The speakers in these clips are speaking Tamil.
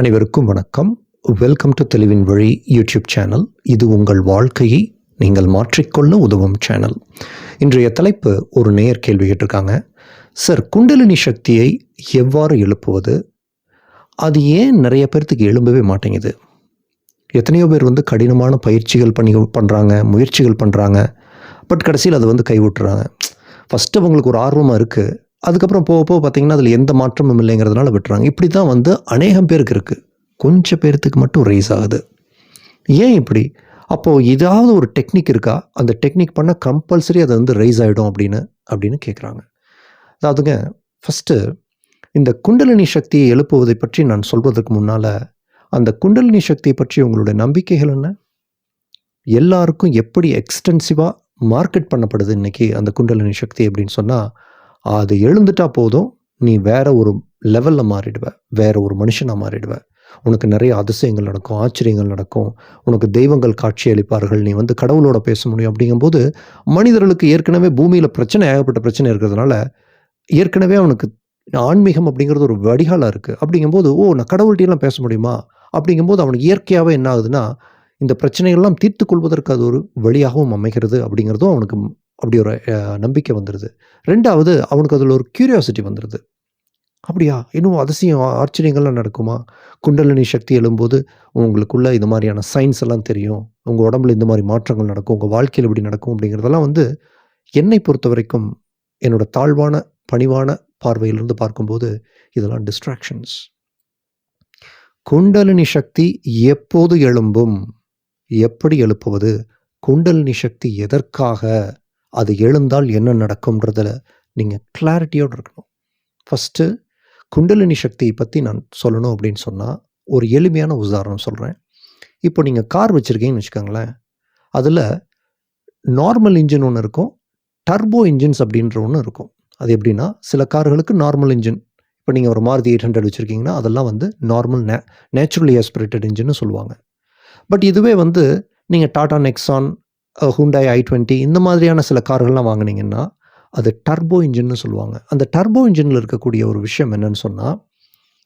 அனைவருக்கும் வணக்கம். வெல்கம் டு தெளிவின் வழி யூடியூப் சேனல் இது உங்கள் வாழ்க்கையை நீங்கள் மாற்றிக்கொள்ள உதவும் சேனல் இன்றைய தலைப்பு ஒரு நேயர் கேள்வி கேட்டிருக்காங்க. சார் குண்டலினி சக்தியை எவ்வாறு எழுப்புவது? அது ஏன் நிறைய பேர்த்துக்கு எழும்பவே மாட்டேங்குது? எத்தனையோ பேர் வந்து கடினமான பயிற்சிகள் பண்ணி பண்ணுறாங்க முயற்சிகள் பண்ணுறாங்க பட் கடைசியில் அது வந்து கைவிட்டுறாங்க. ஃபஸ்ட்டு அவங்களுக்கு ஒரு ஆர்வமாக இருக்குது அதுக்கப்புறம் போக போக பார்த்தீங்கன்னா அதில் எந்த மாற்றமும் இல்லைங்கிறதுனால விட்டுறாங்க. இப்படி தான் வந்து அநேகம் பேருக்கு இருக்குது கொஞ்சம் பேர்த்துக்கு மட்டும் ரைஸ் ஆகுது. ஏன் இப்படி? அப்போது ஏதாவது ஒரு டெக்னிக் இருக்கா? அந்த டெக்னிக் பண்ண கம்பல்சரி அது வந்து ரைஸ் ஆகிடும் அப்படின்னு அப்படின்னு கேட்குறாங்க அதாவதுங்க ஃபஸ்ட்டு இந்த குண்டலினி சக்தியை எழுப்புவதை பற்றி நான் சொல்வதற்கு முன்னால் அந்த குண்டலினி சக்தியை பற்றி உங்களுடைய நம்பிக்கைகள் என்ன? எல்லாருக்கும் எப்படி எக்ஸ்டென்சிவாக மார்க்கெட் பண்ணப்படுது இன்றைக்கி அந்த குண்டலினி சக்தி அப்படின்னு சொன்னால் அது எழுந்துட்டா போதும் நீ வேற ஒரு லெவலில் மாறிடுவ வேற ஒரு மனுஷனாக மாறிடுவ. உனக்கு நிறைய அதிசயங்கள் நடக்கும் ஆச்சரியங்கள் நடக்கும். உனக்கு தெய்வங்கள் காட்சி அளிப்பார்கள் நீ வந்து கடவுளோட பேச முடியும். அப்படிங்கும்போது மனிதர்களுக்கு ஏற்கனவே பூமியில் பிரச்சனை ஏகப்பட்ட பிரச்சனை இருக்கிறதுனால ஏற்கனவே அவனுக்கு ஆன்மீகம் அப்படிங்கிறது ஒரு வடிகாலாக இருக்குது அப்படிங்கும்போது ஓ நான் கடவுள்கிட்டலாம் பேச முடியுமா? அப்படிங்கும்போது அவனுக்கு இயற்கையாகவே என்ன ஆகுதுன்னா இந்த பிரச்சனைகள்லாம் தீர்த்து கொள்வதற்கு அது ஒரு வழியாகவும் அமைகிறது அப்படிங்கிறதும் அவனுக்கு அப்படி ஒரு நம்பிக்கை வந்துடுது ரெண்டாவது அவனுக்கு அதில் ஒரு கியூரியாசிட்டி வந்துடுது அப்படியா? இன்னும் அதிசயம் ஆச்சரியங்கள்லாம் நடக்குமா? குண்டலினி சக்தி எழும்போது உங்களுக்குள்ள இது மாதிரியான சயின்ஸ் எல்லாம் தெரியும். உங்கள் உடம்புல இந்த மாதிரி மாற்றங்கள் நடக்கும். உங்கள் வாழ்க்கையில் இப்படி நடக்கும் அப்படிங்கிறதெல்லாம் வந்து என்னை பொறுத்த வரைக்கும் என்னோட தாழ்வான பணிவான பார்வையிலிருந்து பார்க்கும்போது இதெல்லாம் டிஸ்ட்ராக்ஷன்ஸ் குண்டலினி சக்தி எப்போது எழும்பும்? எப்படி எழுப்புவது? குண்டலினி சக்தி எதற்காக? அது எழுந்தால் என்ன நடக்கும்ன்றதில் நீங்கள் கிளாரிட்டியோடு இருக்கணும். ஃபஸ்ட்டு குண்டலினி சக்தியை பற்றி நான் சொல்லணும் அப்படின்னு சொன்னால் ஒரு எளிமையான உதாரணம் சொல்கிறேன் இப்போ நீங்கள் கார் வச்சுருக்கீங்கன்னு வச்சுக்கோங்களேன். அதில் நார்மல் இன்ஜின் ஒன்று இருக்கும் டர்போ இன்ஜின்ஸ் அப்படின்ற ஒன்று இருக்கும். அது எப்படின்னா சில கார்களுக்கு நார்மல் இன்ஜின் இப்போ நீங்கள் ஒரு மாருதி எயிட் ஹண்ட்ரட் வச்சுருக்கீங்கன்னா அதெல்லாம் வந்து நார்மல் நே நேச்சுரலி ஆஸ்பிரேட்டட் இன்ஜின்னு சொல்லுவாங்க. பட் இதுவே வந்து நீங்கள் Tata Nexon Hyundai i twenty இந்த மாதிரியான சில கார்கள்லாம் வாங்கினீங்கன்னா அது டர்போ இன்ஜின்னு சொல்லுவாங்க. அந்த டர்போ இன்ஜினில் இருக்கக்கூடிய ஒரு விஷயம் என்னன்னு சொன்னால்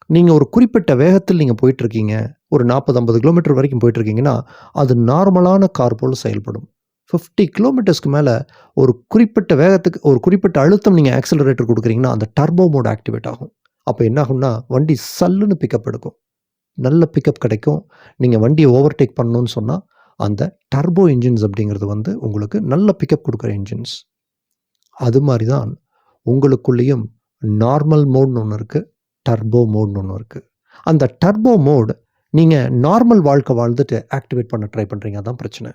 நீங்கள் ஒரு குறிப்பிட்ட வேகத்தில் நீங்கள் போயிட்டுருக்கீங்க ஒரு நாற்பது ஐம்பது கிலோமீட்டர் வரைக்கும் போயிட்டுருக்கீங்கன்னா அது நார்மலான கார் போல் செயல்படும். ஃபிஃப்டி கிலோமீட்டர்ஸ்க்கு மேலே ஒரு குறிப்பிட்ட வேகத்துக்கு ஒரு குறிப்பிட்ட அழுத்தம் நீங்கள் ஆக்சிலரேட்டர் கொடுக்குறீங்கன்னா அந்த டர்போ மோட் ஆக்டிவேட் ஆகும். அப்போ என்ன ஆகும்னா வண்டி சல்லுன்னு பிக்கப் எடுக்கும். நல்ல பிக்கப் கிடைக்கும். நீங்கள் வண்டியை ஓவர்டேக் பண்ணணும்னு சொன்னால் அந்த டர்போ இன்ஜின்ஸ் அப்படிங்கிறது வந்து உங்களுக்கு நல்ல பிக்கப் கொடுக்குற இன்ஜின்ஸ் அது மாதிரி தான் உங்களுக்குள்ளேயும் நார்மல் மோட்னு ஒன்று இருக்குது டர்போ மோட்னு ஒன்று இருக்குது அந்த டர்போ மோட் நீங்கள் நார்மல் வாழ்க்கை வாழ்ந்துட்டு ஆக்டிவேட் பண்ண ட்ரை பண்ணுறீங்க அதான் பிரச்சனை.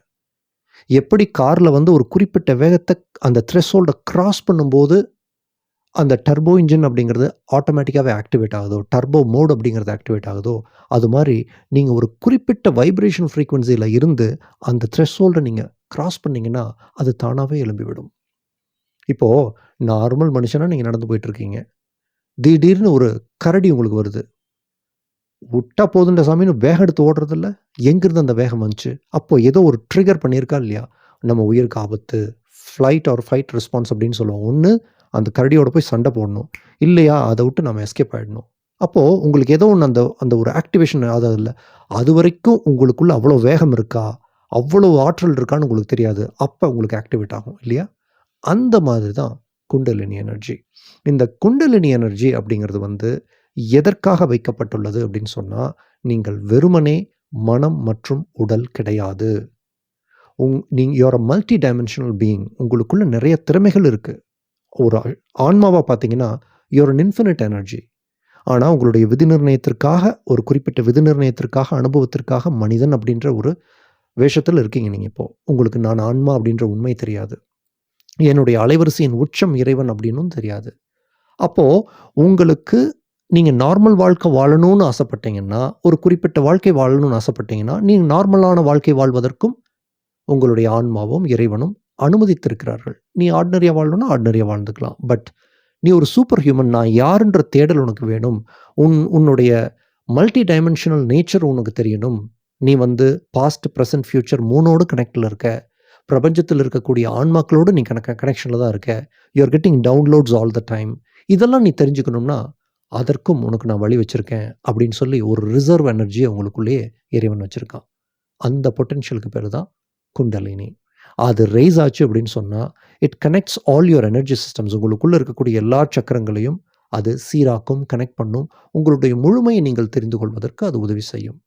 எப்படி காரில் வந்து ஒரு குறிப்பிட்ட வேகத்தை அந்த த்ரெஷோல்டை கிராஸ் பண்ணும்போது அந்த டர்போ இன்ஜின் அப்படிங்கிறது ஆட்டோமேட்டிக்காகவே ஆக்டிவேட் ஆகுதோ? டர்போ மோட் அப்படிங்கிறது ஆக்டிவேட் ஆகுதோ? அது மாதிரி நீங்கள் ஒரு குறிப்பிட்ட வைப்ரேஷன் ஃப்ரீக்குவென்சியில் இருந்து அந்த த்ரெஷ்ஹோல்டை நீங்கள் க்ராஸ் பண்ணிங்கன்னா அது தானாகவே எழும்பிவிடும். இப்போது நார்மல் மனுஷனாக நீங்கள் நடந்து போயிட்டுருக்கீங்க திடீர்னு ஒரு கரடி உங்களுக்கு வருது. விட்டா போதுன்ற சாமின்னு வேகம் எடுத்து ஓடுறதில்ல. எங்கிருந்து அந்த வேகம் வந்துச்சு? அப்போது ஏதோ ஒரு ட்ரிகர் பண்ணியிருக்கா இல்லையா? நம்ம உயிருக்கு ஆபத்து ஃப்ளைட் ஆர் ஃபைட் ரெஸ்பான்ஸ் அப்படின்னு சொல்லுவோம். ஒன்று அந்த கரடியோட போய் சண்டை போடணும். இல்லையா? அதை விட்டு நம்ம எஸ்கேப் ஆகிடணும் அப்போது உங்களுக்கு ஏதோ ஒன்று அந்த அந்த ஒரு ஆக்டிவேஷன் ஆகாது இல்லை அது வரைக்கும் உங்களுக்குள்ளே அவ்வளோ வேகம் இருக்கா? அவ்வளோ ஆற்றல் இருக்கான்னு உங்களுக்கு தெரியாது. அப்போ உங்களுக்கு ஆக்டிவேட் ஆகும் இல்லையா? அந்த மாதிரி தான் குண்டலினி எனர்ஜி இந்த குண்டலினி எனர்ஜி அப்படிங்கிறது வந்து எதற்காக வைக்கப்பட்டுள்ளது அப்படின்னு சொன்னால் நீங்கள் வெறுமனே மனம் மற்றும் உடல் கிடையாது. உங் நீங்கள் யோர் மல்டி டைமென்ஷனல் பீயிங் உங்களுக்குள்ள நிறைய திறமைகள் இருக்குது ஒரு ஆன்மாவாக பார்த்தீங்கன்னா யோர் இன்ஃபினிட் எனர்ஜி ஆனால் உங்களுடைய விதி நிர்ணயத்திற்காக ஒரு குறிப்பிட்ட விதி நிர்ணயத்திற்காக அனுபவத்திற்காக மனிதன் அப்படின்ற ஒரு வேஷத்தில் இருக்கீங்க நீங்கள் இப்போது உங்களுக்கு நான் ஆன்மா அப்படின்ற உண்மை தெரியாது. என்னுடைய அலைவரிசையின் உச்சம் இறைவன் அப்படின்னும் தெரியாது. அப்போது உங்களுக்கு நீங்கள் நார்மல் வாழ்க்கை வாழணும்னு ஆசைப்பட்டீங்கன்னா ஒரு குறிப்பிட்ட வாழ்க்கை வாழணும்னு ஆசைப்பட்டீங்கன்னா நீங்கள் நார்மலான வாழ்க்கை வாழ்வதற்கும் உங்களுடைய ஆன்மாவும் இறைவனும் அனுமதித்திருக்கிறார்கள். நீ ஆர்டினரியாக வாழணும்னா ஆர்டினரியாக வாழ்ந்துக்கலாம். பட் நீ ஒரு சூப்பர் ஹியூமன் நான் யாருன்ற தேடல் உனக்கு வேணும். உன் உன்னுடைய மல்டி டைமென்ஷனல் நேச்சர் உனக்கு தெரியணும். நீ வந்து பாஸ்ட் ப்ரெசன்ட் ஃப்யூச்சர் மூணோடு கனெக்டில் இருக்க. பிரபஞ்சத்தில் இருக்கக்கூடிய ஆன்மாக்களோடு நீ கனெக்ட் கனெக்ஷனில் தான் இருக்க. You're getting downloads all the time இதெல்லாம் நீ தெரிஞ்சுக்கணும்னா அதற்கும் உனக்கு நான் வழி வச்சுருக்கேன் அப்படின்னு சொல்லி ஒரு ரிசர்வ் எனர்ஜியை உங்களுக்குள்ளேயே இறைவன் வச்சுருக்கான். அந்த பொட்டென்ஷியலுக்கு பேர் தான் குண்டலினி அது ரைஸ் ஆச்சு அப்படின்னு சொன்னால் it connects all your energy systems உங்களுக்குள்ளே இருக்கக்கூடிய எல்லா சக்கரங்களையும் அது சீராக்கும் கனெக்ட் பண்ணும். உங்களுடைய முழுமையை நீங்கள் தெரிந்து கொள்வதற்கு அது உதவி செய்யும்.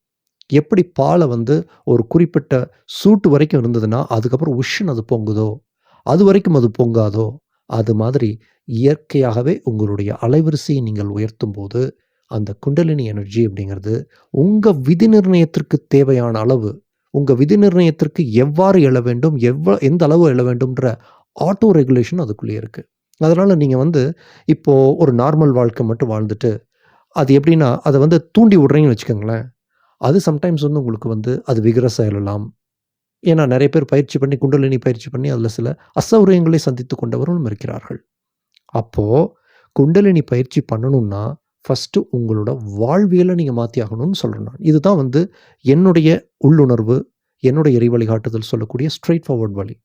எப்படி பாலை வந்து ஒரு குறிப்பிட்ட சூட்டு வரைக்கும் இருந்ததுன்னா அதுக்கப்புறம் உஷ்ன்னு அது பொங்குதோ? அது வரைக்கும் அது பொங்காதோ? அது மாதிரி இயற்கையாகவே உங்களுடைய அலைவரிசையை நீங்கள் உயர்த்தும் போது அந்த குண்டலினி எனர்ஜி அப்படிங்கிறது உங்கள் விதி நிர்ணயத்திற்கு தேவையான அளவு உங்கள் விதி நிர்ணயத்திற்கு எவ்வாறு எழ வேண்டும் எவ்வளோ எந்த அளவு எழ வேண்டும்ன்ற ஆட்டோ ரெகுலேஷன் அதுக்குள்ளேயே இருக்குது அதனால் நீங்கள் வந்து இப்போது ஒரு நார்மல் வாழ்க்கை மட்டும் வாழ்ந்துட்டு அது எப்படின்னா அதை வந்து தூண்டி விட்றீங்கன்னு வச்சுக்கோங்களேன். அது சம்டைம்ஸ் வந்து உங்களுக்கு வந்து அது விகரசாக எழலாம் ஏன்னா நிறைய பேர் பயிற்சி பண்ணி குண்டலினி பயிற்சி பண்ணி அதில் சில அசௌகரியங்களை சந்தித்து கொண்டவர்களும் இருக்கிறார்கள். அப்போது குண்டலினி பயிற்சி பண்ணணும்னா ஃபஸ்ட்டு உங்களோட வாழ்வியலை நீங்கள் மாற்றி ஆகணும்னு சொல்கிறேன் நான். இதுதான் வந்து என்னுடைய உள்ளுணர்வு என்னுடைய இறை வழிகாட்டுதல் சொல்லக்கூடிய ஸ்ட்ரெயிட் ஃபார்வர்ட் வழி.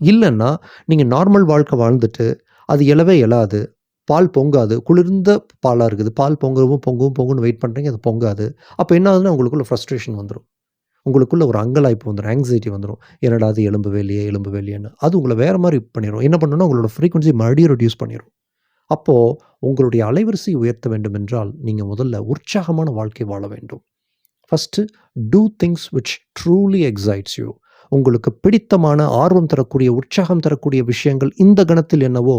இல்லைன்னா நீங்கள் நார்மல் வாழ்க்கை வாழ்ந்துட்டு அது எழவே எழாது பால் பொங்காது குளிர்ந்த பாலாக இருக்குது. பால் பொங்கவும் பொங்கவும் பொங்குன்னு வெயிட் பண்ணுறீங்க அது பொங்காது. அப்போ என்ன ஆகுதுன்னா உங்களுக்குள்ள ஃப்ரஸ்ட்ரேஷன் வந்துடும் உங்களுக்குள்ள ஒரு அங்கலாய்ப்பு வந்துடும் ஆங்ஸைட்டி வந்துடும் என்னடா அது எலும்பு வேலையே எலும்பு வேலையேன்னு அது உங்களை வேறு மாதிரி பண்ணிடும் என்ன பண்ணணும்னா உங்களோட ஃப்ரீக்வன்சி மறுபடியும் ரெடியூஸ் பண்ணிடும் அப்போது உங்களுடைய அலைவரிசை உயர்த்த வேண்டும் என்றால் நீங்கள் முதல்ல உற்சாகமான வாழ்க்கை வாழ வேண்டும். First do things which truly excites you உங்களுக்கு பிடித்தமான ஆர்வம் தரக்கூடிய உற்சாகம் தரக்கூடிய விஷயங்கள் இந்த கணத்தில் என்னவோ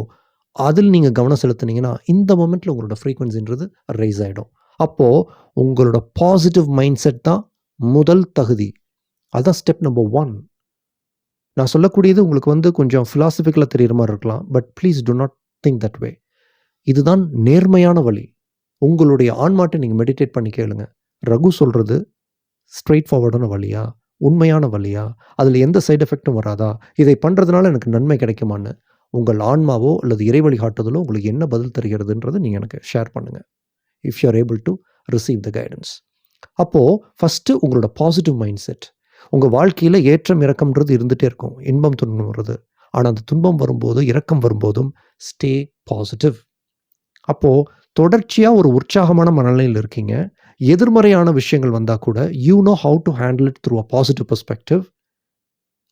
அதில் நீங்கள் கவனம் செலுத்துனீங்கன்னா இந்த மொமெண்ட்டில் உங்களோட ஃப்ரீக்குவன்சின்றது ரைஸ் ஆகிடும் அப்போது உங்களோட பாசிட்டிவ் மைண்ட் செட் தான் முதல் தகுதி. அதுதான் ஸ்டெப் நம்பர் ஒன் நான் சொல்லக்கூடியது உங்களுக்கு வந்து கொஞ்சம் ஃபிலாசபிக்கலாக தெரிகிற மாதிரி இருக்கலாம் but please do not think that way இதுதான் நேர்மையான வழி. உங்களுடைய ஆன்மாட்டை நீங்கள் மெடிடேட் பண்ணி கேளுங்க. ரகு சொல்கிறது ஸ்ட்ரெயிட் ஃபார்வர்டான வழியா? உண்மையான வழியா? அதில் எந்த சைடு எஃபெக்ட்டும் வராதா? இதை பண்ணுறதுனால எனக்கு நன்மை கிடைக்குமான்னு. உங்கள் ஆன்மாவோ அல்லது இறை வழிகாட்டுதலோ உங்களுக்கு என்ன பதில் தருகிறதுன்றது நீங்கள் எனக்கு ஷேர் பண்ணுங்கள் if you are able to receive the guidance அப்போது ஃபஸ்ட்டு உங்களோட பாசிட்டிவ் மைண்ட் செட் உங்கள் வாழ்க்கையில் ஏற்றம் இறக்கம்ன்றது இருந்துகிட்டே இருக்கும். இன்பம் துன்பம் வருது ஆனால் அந்த துன்பம் வரும்போது இறக்கம் வரும்போதும் ஸ்டே பாசிட்டிவ் அப்போது தொடர்ச்சியாக ஒரு உற்சாகமான மனநிலையில் இருக்கீங்க. எதிர்மறையான விஷயங்கள் வந்தால் கூட you know how to handle it through a positive perspective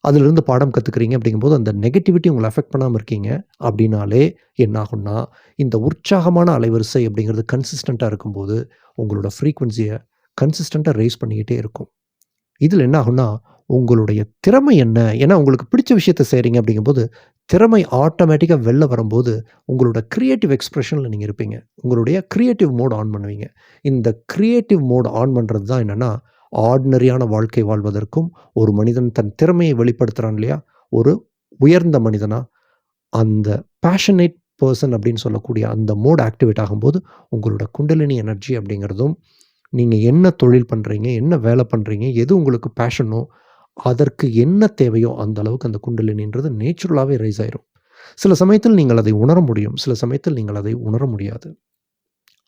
அதிலிருந்து பாடம் கற்றுக்குறீங்க அப்படிங்கும்போது அந்த நெகட்டிவிட்டி உங்களை அஃபெக்ட் பண்ணாமல் இருக்கீங்க. அப்படின்னாலே என்ன ஆகும்னா இந்த உற்சாகமான அலைவரிசை அப்படிங்கிறது கன்சிஸ்டண்ட்டாக இருக்கும்போது உங்களோட ஃப்ரீக்குவென்சியை கன்சிஸ்டண்ட்டாக ரைஸ் பண்ணிக்கிட்டே இருக்கும். இதில் என்ன ஆகும்னா உங்களுடைய திறமை என்ன? ஏன்னா உங்களுக்கு பிடிச்ச விஷயத்த செய்கிறீங்க அப்படிங்கும்போது திறமை ஆட்டோமேட்டிக்காக வெளில வரும்போது உங்களோட க்ரியேட்டிவ் எக்ஸ்ப்ரெஷனில் நீங்கள் இருப்பீங்க. உங்களுடைய க்ரியேட்டிவ் மோட் ஆன் பண்ணுவீங்க. இந்த க்ரியேட்டிவ் மோட் ஆன் பண்ணுறது தான் என்னென்னா ஆர்டினரியான வாழ்க்கை வாழ்வதற்கும் ஒரு மனிதன் தன் திறமையை வெளிப்படுத்துகிறான் இல்லையா? ஒரு உயர்ந்த மனிதனாக அந்த பேஷனேட் பர்சன் அப்படின்னு சொல்லக்கூடிய அந்த மோட் ஆக்டிவேட் ஆகும்போது உங்களோட குண்டலினி எனர்ஜி அப்படிங்கிறதும் நீங்கள் என்ன தொழில் பண்ணுறீங்க என்ன வேலை பண்ணுறீங்க எது உங்களுக்கு பேஷனோ அதற்கு என்ன தேவையோ அந்த அளவுக்கு அந்த குண்டலினின்றது நேச்சுரலாகவே ரைஸ் ஆயிரும். சில சமயத்தில் நீங்கள் அதை உணர முடியும். சில சமயத்தில் நீங்கள் அதை உணர முடியாது.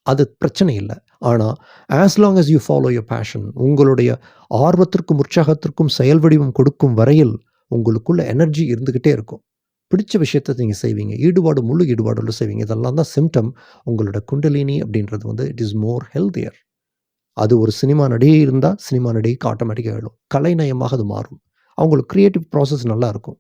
அது பிரச்சனை இல்லை. ஆனால் as long as you follow your passion உங்களுடைய ஆர்வத்திற்கும் உற்சாகத்திற்கும் செயல் வடிவம் கொடுக்கும் வரையில் உங்களுக்குள்ள எனர்ஜி இருந்துக்கிட்டே இருக்கும். பிடிச்ச விஷயத்தை நீங்கள் செய்வீங்க. ஈடுபாடு முழு ஈடுபாடோடு செய்வீங்க. இதெல்லாம் தான் சிம்டம் உங்களோட குண்டலினி அப்படின்றது வந்து இட் இஸ் மோர் ஹெல்த்தியர் அது ஒரு சினிமா நடிகை இருந்தால் சினிமா நடிகைக்கு ஆட்டோமேட்டிக்காக ஆகிடும் கலைநயமாக அது மாறும். அவங்களுக்கு க்ரியேட்டிவ் ப்ராசஸ் நல்லா இருக்கும்.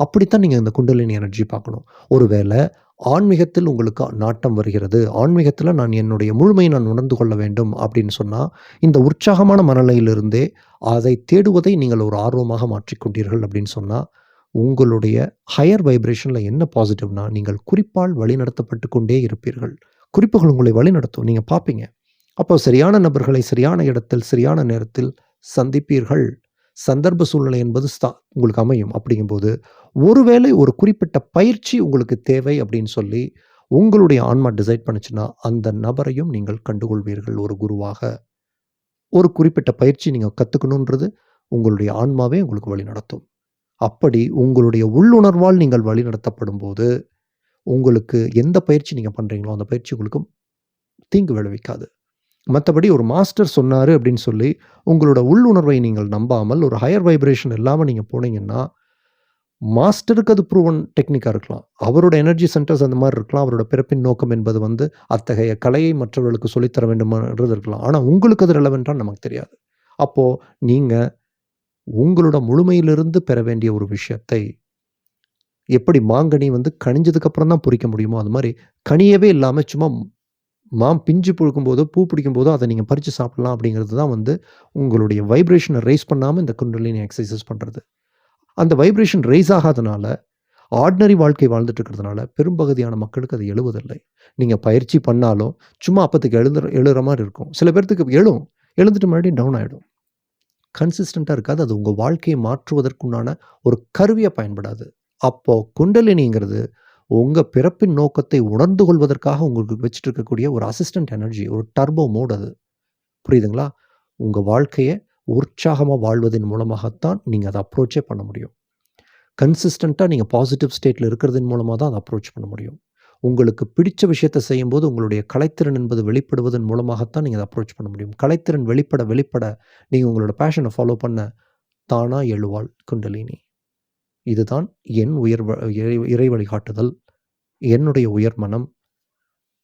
அப்படித்தான் நீங்கள் இந்த குண்டலினி எனர்ஜி பார்க்கணும். ஒருவேளை ஆன்மீகத்தில் உங்களுக்கு நாட்டம் வருகிறது. ஆன்மீகத்தில் நான் என்னுடைய முழுமையை நான் உணர்ந்து கொள்ள வேண்டும் அப்படின்னு சொன்னால் இந்த உற்சாகமான மனநிலையிலிருந்தே அதை தேடுவதை நீங்கள் ஒரு ஆர்வமாக மாற்றிக்கொண்டீர்கள் அப்படின்னு சொன்னால் உங்களுடைய ஹையர் வைப்ரேஷனில் என்ன பாசிட்டிவ்னா நீங்கள் குறிப்பால் வழிநடத்தப்பட்டு கொண்டே இருப்பீர்கள். குறிப்புகள் உங்களை வழிநடத்தும். நீங்கள் பார்ப்பீங்க. அப்போ சரியான நபர்களை சரியான இடத்தில் சரியான நேரத்தில் சந்திப்பீர்கள். சந்தர்ப்ப சூழ்நிலை என்பது ஸ்தா- உங்களுக்கு அமையும். அப்படிங்கும்போது ஒருவேளை ஒரு குறிப்பிட்ட பயிற்சி உங்களுக்கு தேவை அப்படின்னு சொல்லி உங்களுடைய ஆன்மா டிசைட் பண்ணுச்சுன்னா அந்த நபரையும் நீங்கள் கண்டுகொள்வீர்கள். ஒரு குருவாக ஒரு குறிப்பிட்ட பயிற்சி நீங்கள் கற்றுக்கணுன்றது உங்களுடைய ஆன்மாவே உங்களுக்கு வழி நடத்தும். அப்படி உங்களுடைய உள்ளுணர்வால் நீங்கள் வழி நடத்தப்படும் போது உங்களுக்கு எந்த பயிற்சி நீங்கள் பண்ணுறீங்களோ அந்த பயிற்சி உங்களுக்கு தீங்கு விளைவிக்காது. மற்றபடி ஒரு மாஸ்டர் சொன்னார் அப்படின்னு சொல்லி உங்களோட உள்ளுணர்வை நீங்கள் நம்பாமல் ஒரு ஹையர் வைப்ரேஷன் இல்லாமல் நீங்கள் போனீங்கன்னா மாஸ்டருக்கு அது ப்ரூவன் டெக்னிக்காக இருக்கலாம். அவரோட எனர்ஜி சென்டர்ஸ் அந்த மாதிரி இருக்கலாம். அவரோட பிறப்பின் நோக்கம் என்பது வந்து அத்தகைய கலையை மற்றவர்களுக்கு சொல்லித் தர இருக்கலாம். ஆனால் உங்களுக்கு அது ரெலவென்ட்டான்னு நமக்கு தெரியாது. அப்போ நீங்கள் உங்களோட முழுமையிலிருந்து பெற வேண்டிய ஒரு விஷயத்தை எப்படி மாங்கனி வந்து கணிஞ்சதுக்கப்புறம் தான் பொறிக்க முடியுமோ, அது மாதிரி கனியவே இல்லாமல் சும்மா மாம் பிஞ்சு புழுக்கும்போதோ, பூ பிடிக்கும் போதோ அதை நீங்கள் பறித்து சாப்பிடலாம் அப்படிங்கிறது தான் வந்து உங்களுடைய வைப்ரேஷனை ரைஸ் பண்ணாமல் இந்த குண்டலினி எக்ஸசைசஸ் பண்ணுறது அந்த வைப்ரேஷன் ரைஸ் ஆகாதனால, ஆர்டினரி வாழ்க்கை வாழ்ந்துட்டு இருக்கிறதுனால, பெரும்பகுதியான மக்களுக்கு அது எழுவதில்லை. நீங்கள் பயிற்சி பண்ணாலும், சும்மா அப்பத்துக்கு எழுந்துற எழுற மாதிரி இருக்கும். சில பேர்த்துக்கு எழும். எழுந்துட்டு மறுபடியும் டவுன் ஆகிடும் கன்சிஸ்டண்ட்டாக இருக்காது. அது உங்கள் வாழ்க்கையை மாற்றுவதற்குண்டான ஒரு கருவியாக பயன்படாது. அப்போது குண்டலினிங்கிறது உங்கள் பிறப்பின் நோக்கத்தை உணர்ந்து கொள்வதற்காக உங்களுக்கு வச்சுட்டு இருக்கக்கூடிய ஒரு அசிஸ்டன்ட் எனர்ஜி. ஒரு டர்போ மோட் அது. புரியுதுங்களா? உங்கள் வாழ்க்கையை உற்சாகமாக வாழ்வதன் மூலமாகத்தான் நீங்கள் அதை அப்ரோச்சே பண்ண முடியும். கன்சிஸ்டண்ட்டாக நீங்கள் பாசிட்டிவ் ஸ்டேட்டில் இருக்கிறதன் மூலமாக தான் அதை அப்ரோச் பண்ண முடியும். உங்களுக்கு பிடிச்ச விஷயத்த செய்யும்போது உங்களுடைய கலைத்திறன் என்பது வெளிப்படுவதன் மூலமாகத்தான் நீங்கள் அதை அப்ரோச் பண்ண முடியும். கலைத்திறன் வெளிப்பட வெளிப்பட நீங்கள் உங்களோட பேஷனை ஃபாலோ பண்ண தானா எழுவாள் குண்டலினி. இதுதான் என் உயர் இறை இறை வழிகாட்டுதல். என்னுடைய உயர் மனம்.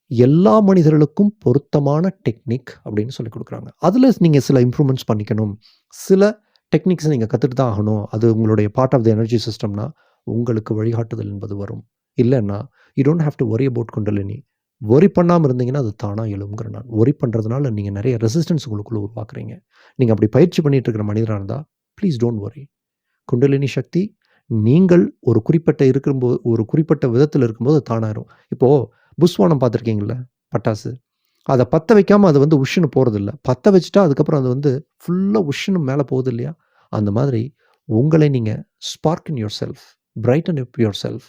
எல்லா மனிதர்களுக்கும் பொருத்தமான டெக்னிக் அப்படின்னு சொல்லிக் கொடுக்குறாங்க அதில் நீங்கள் சில இம்ப்ரூவ்மெண்ட்ஸ் பண்ணிக்கணும். சில டெக்னிக்ஸை நீங்கள் கற்றுட்டு தான் ஆகணும். அது உங்களுடைய பார்ட் ஆஃப் தி எனர்ஜி சிஸ்டம்னா, உங்களுக்கு வழிகாட்டுதல் என்பது வரும். இல்லைன்னா you don't have to worry about kundalini. Worry பண்ணாமல் இருந்தீங்கன்னா, அது தானாக எழும்புகிற நான். ஒரி பண்ணுறதுனால நீங்கள் நிறைய ரெசிஸ்டன்ஸ் உங்களுக்குள்ளே உருவாக்குறீங்க. நீங்கள் அப்படி பயிற்சி பண்ணிகிட்டு இருக்கிற மனிதராக இருந்தால் ப்ளீஸ் டோன்ட் ஒரி குண்டலினி சக்தி நீங்கள் ஒரு குறிப்பிட்ட இருக்கும்போது ஒரு குறிப்பிட்ட விதத்தில் இருக்கும்போது தானாயிரும். இப்போது புஸ்வானம் பார்த்துருக்கீங்கள்ல? பட்டாசு. அதை பற்ற வைக்காமல் அது வந்து உஷ்ன்னு போகிறதில்ல பற்ற வச்சுட்டா அதுக்கப்புறம் அது வந்து ஃபுல்லாக உஷ்ன்னு மேலே போகுது இல்லையா? அந்த மாதிரி உங்களை நீங்கள் spark in yourself. Brighten up yourself.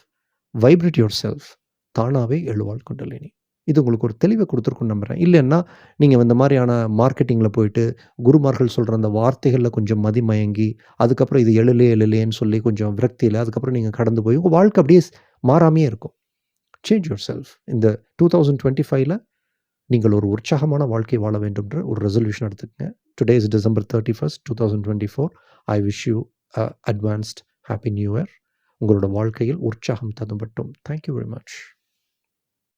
Vibrate yourself. தானாகவே எழுவாள் குண்டலினி. இது உங்களுக்கு ஒரு தெளிவை குடுத்திருக்கும்னு நம்புகிறேன் இல்லைன்னா நீங்கள் இந்த மாதிரியான மார்க்கெட்டிங்கில் போயிட்டு, குருமார்கள் சொல்கிற அந்த வார்த்தைகளில் கொஞ்சம் மதிமயங்கி, அதுக்கப்புறம் இது எழுலே எழுலேன்னு சொல்லி கொஞ்சம் விரக்தியில் அதுக்கப்புறம் நீங்கள் கடந்து போய் உங்கள் வாழ்க்கை அப்படியே மாறாமையே இருக்கும். Change yourself. இந்த 2025ல நீங்கள் ஒரு உற்சாகமான வாழ்க்கை வாழ வேண்டும்ன்ற ஒரு ரெசல்யூஷன் எடுத்துக்கங்க. Today is December 31, 2024. I wish you a advanced happy new year. உங்களோட வாழ்க்கையில் உற்சாகம் ததும்பட்டும். Thank you very much.